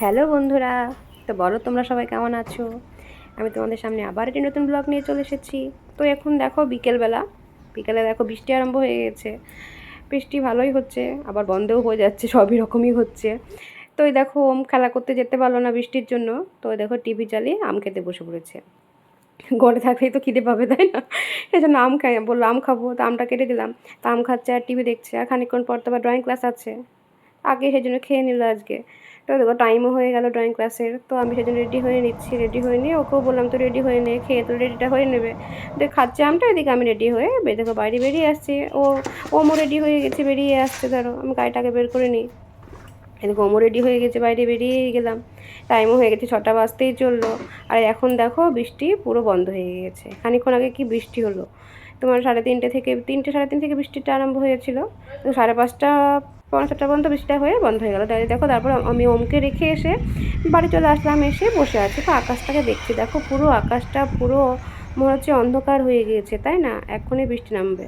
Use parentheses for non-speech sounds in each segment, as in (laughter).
Hello বন্ধুরা, তো বলো তোমরা সবাই কেমন আছো? আমি তোমাদের সামনে আবার একটি নতুন ব্লগ নিয়ে চলে এসেছি। তো এখন দেখো বিকেলবেলা, বিকেলে দেখো বৃষ্টি আরম্ভ হয়ে গেছে। বৃষ্টি ভালোই হচ্ছে, আবার বন্ধও হয়ে যাচ্ছে, সবই রকমই হচ্ছে। তো এই দেখো, ওম খেলা করতে যেতে পারল না বৃষ্টির জন্য। তো ওই দেখো টিভি চালিয়ে আম খেতে বসে পড়েছে। ঘরে থাকলেই তো খিদে পাবে, তাই না? এই জন্য আম খাই, বলল, আম খাব, তো আমটা কেটে দিলাম। তো আম খাচ্ছে আর টিভি দেখছে, আর খানিকক্ষণ পর তো আবার ড্রয়িং ক্লাস আছে। আগে সেই জন্য খেয়ে নিল আজকে। তো দেখো টাইমও হয়ে গেল ড্রয়িং ক্লাসের তো আমি সেজন্য রেডি হয়ে নিচ্ছি রেডি হয়ে নিয়ে ওকেও বললাম, তো রেডি হয়ে নে, খেয়ে তো রেডিটা হয়ে নেবে। তো খাচ্ছে আমটা, এদিকে আমি রেডি হয়ে দেখো বাইরে বেরিয়ে আসছি। ও, ওমও রেডি হয়ে গেছে, বেরিয়ে আসছে, ধরো, আমি গাড়িটাকে বের করে নিই। এদিকে ওমও রেডি হয়ে গেছে, বাইরে বেরিয়েই গেলাম। টাইমও হয়ে গেছে ছটা বাজতেই চলল। আর এখন দেখো, বৃষ্টি পুরো বন্ধ হয়ে গেছে। খানিক্ষণ আগে কি বৃষ্টি হলো? তোমার সাড়ে তিনটে থেকে, তিনটে সাড়ে তিন থেকে বৃষ্টিটা আরম্ভ হয়েছিল। তো সাড়ে পাঁচটা পৌনে সাতটা পর্যন্ত বৃষ্টিটা হয়ে বন্ধ হয়ে গেলো। তাই দেখো, তারপর আমি ওমকে রেখে এসে বাড়ি চলে আসলাম, এসে বসে আছি। তো আকাশটাকে দেখছি, দেখো পুরো আকাশটা পুরো মনে হচ্ছে অন্ধকার হয়ে গিয়েছে, তাই না? এখনই বৃষ্টি নামবে।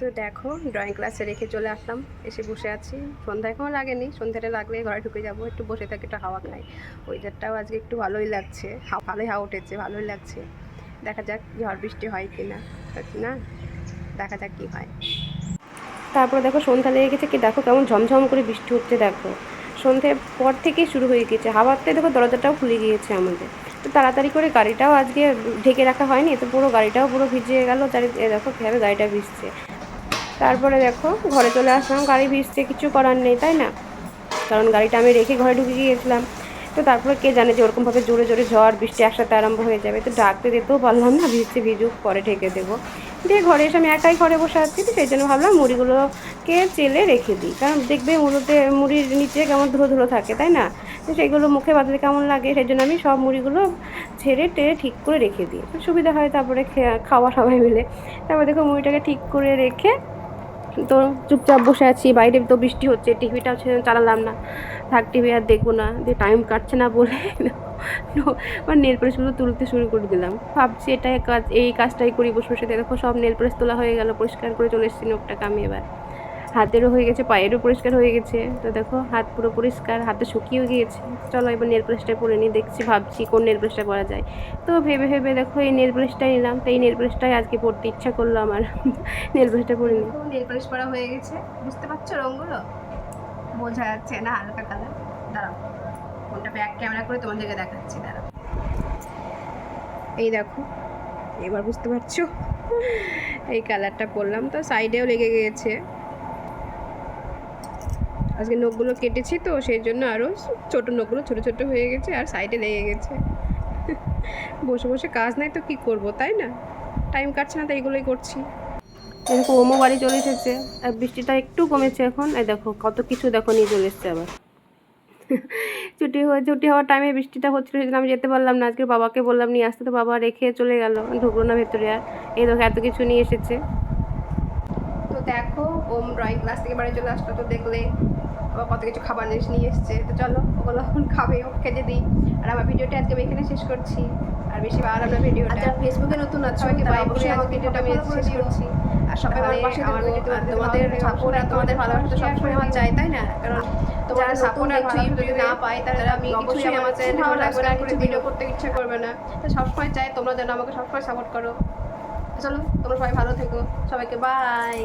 তো দেখো ড্রয়িং ক্লাসে রেখে চলে আসলাম, এসে বসে আছি। সন্ধ্যা এখনও লাগেনি, সন্ধ্যাটা লাগলে ঘরে ঢুকে যাব, একটু বসে থাকি একটু হাওয়া খাই। ওয়েদারটাও আজকে একটু ভালোই লাগছে ভালোই হাওয়া উঠেছে, ভালোই লাগছে। দেখা যাক ঝড় বৃষ্টি হয় কি না না? দেখা যাক কী হয়। তারপরে দেখো সন্ধ্যা লেগে গেছে, কি দেখো কেমন ঝমঝম করে বৃষ্টি হচ্ছে, দেখো। সন্ধ্যের পর থেকেই শুরু হয়ে গেছে। হাওয়াতে দেখো দরজাটাও খুলে গিয়েছে আমাদের। তো তাড়াতাড়ি করে গাড়িটাও আজকে ঢেকে রাখা হয়নি তো পুরো গাড়িটাও পুরো ভিজে গেল, চারি দেখো কীভাবে গাড়িটা ভিজছে। তারপরে দেখো ঘরে চলে আসলাম, গাড়ি ভিজছে, কিছু করার নেই, তাই না? কারণ গাড়িটা আমি রেখে ঘরে ঢুকে গিয়েছিলাম। তো তারপরে কে জানে যে ওরকমভাবে জোরে জোরে ঝড়, বৃষ্টি একসাথে আরম্ভ হয়ে যাবে। তো ডাকতে দিতেও পারলাম না ভিজছে ভিজুক, পরে ঢেকে দেবো। দিয়ে ঘরে এসে আমি একাই ঘরে বসে আছি, তো সেই জন্য ভাবলাম মুড়িগুলোকে চেলে রেখে দিই। কারণ দেখবে মুড়োতে, মুড়ির নিচে কেমন ধুলো ধুলো থাকে, তাই না? তো সেগুলো মুখে বাঁধলে কেমন লাগে? সেই জন্য আমি সব মুড়িগুলো ছেড়ে টেরে ঠিক করে রেখে দিই। সুবিধা হয় তারপরে খাওয়া সবাই মিলে। তারপর দেখো মুড়িটাকে ঠিক করে রেখে তো চুপচাপ বসে আছি, বাইরে তো বৃষ্টি হচ্ছে টিভিটাও সেদিন চালালাম না। থাক, টিভি আর দেখব না, যে টাইম কাটছে না বলে আমার নেল পালিশগুলো তুলতে শুরু করে দিলাম। ভাবছি এটাই কাজ, এই কাজটাই করি, বসে বসে দেখো, সব নেল প্রেস তোলা হয়ে গেল, পরিষ্কার করে চলে এসেছি নোখটাকে আমি এবার। হাতেরও হয়ে গেছে, পায়েরও পরিষ্কার হয়ে গেছে। তো দেখো, হাত পুরো পরিষ্কার, হাতে শুকিয়েও গিয়েছে। চলো এবার নেল পালিশটা পরে নিই, দেখছি, ভাবছি কোন নেল পালিশটা করা যায়। তো ভেবে ভেবে দেখো, এই নেল পালিশটাই নিলাম। তো এই নেল পালিশটাই আজকে পরতে ইচ্ছা করল আমার। (laughs) নেল পালিশটা পরে নিই। নেল পালিশ পরা হয়ে গেছে। বুঝতে পারছ রঙগুলো? বোঝা যাচ্ছে না, হালকা কালার। দাঁড়াও, ফোনটা ব্যাক ক্যামেরা করে তোমাদেরকে দেখাচ্ছি, দাঁড়াও। এই দেখো, এবার বুঝতে পারছ? এই কালারটা পরলাম, তো সাইডেও লেগে গিয়েছে। আজকে নখগুলো কেটেছি তো সেই জন্য আরও ছোটো নখগুলো ছোটো ছোটো হয়ে গেছে আর সাইডে লেগে গেছে। (laughs) বসে বসে কাজ নাই তো কি করব তাই না? টাইম কাটছে না তাই এগুলোই করছি। দেখো ওমো বাড়ি চলে এসেছে আর বৃষ্টিটা একটু কমেছে এখন। এই দেখো কত কিছু দেখো নিয়ে চলে এসছে আবার। (laughs) ছুটি হয়ে ছুটি হওয়ার টাইমে বৃষ্টিটা হচ্ছিল সেজন্য আমি যেতে পারলাম না। আজকে বাবাকে বললাম নিয়ে আসতে। তো বাবা রেখে চলে গেল ঢুকলো না ভেতরে আর। এই দেখো এত কিছু নিয়ে এসেছে। তো দেখো ওম ড্রয়িং ক্লাস থেকে বাড়ি চলে আসলো তো দেখলে আবার কত কিছু খাবার জিনিস নিয়ে এসছে। তো চলো ওগুলো এখন খাবে ও খেতে দিই। আর আমার ভিডিওটা আজকে আমি এখানে শেষ করছি। আর বেশি বাড়ালাম না ভিডিওটা। আচ্ছা ফেসবুকে নতুন আছো? সবাইকে বাই অবশ্যই আমার ভিডিওটা আমি শেষ করছি। আর সবাই আমার পাশে আমার তোমাদের সাপোর্ট আর তোমাদের ভালোবাসা সবসময় আমার চাই তাই না? কারণ তোমার সাপোর্ট আর ভালোবাসা যদি না পাই তাহলে আমি কিছুই আমার আমার চ্যানেল ভালো ভালো লাগবে না কিছু কিছু ভিডিও করতে ইচ্ছা করবে না। তো সবসময় চাই তোমরা যেন আমাকে সবসময় সাপোর্ট করো। চলো তোমরা সবাই ভালো থেকো। সবাইকে বাই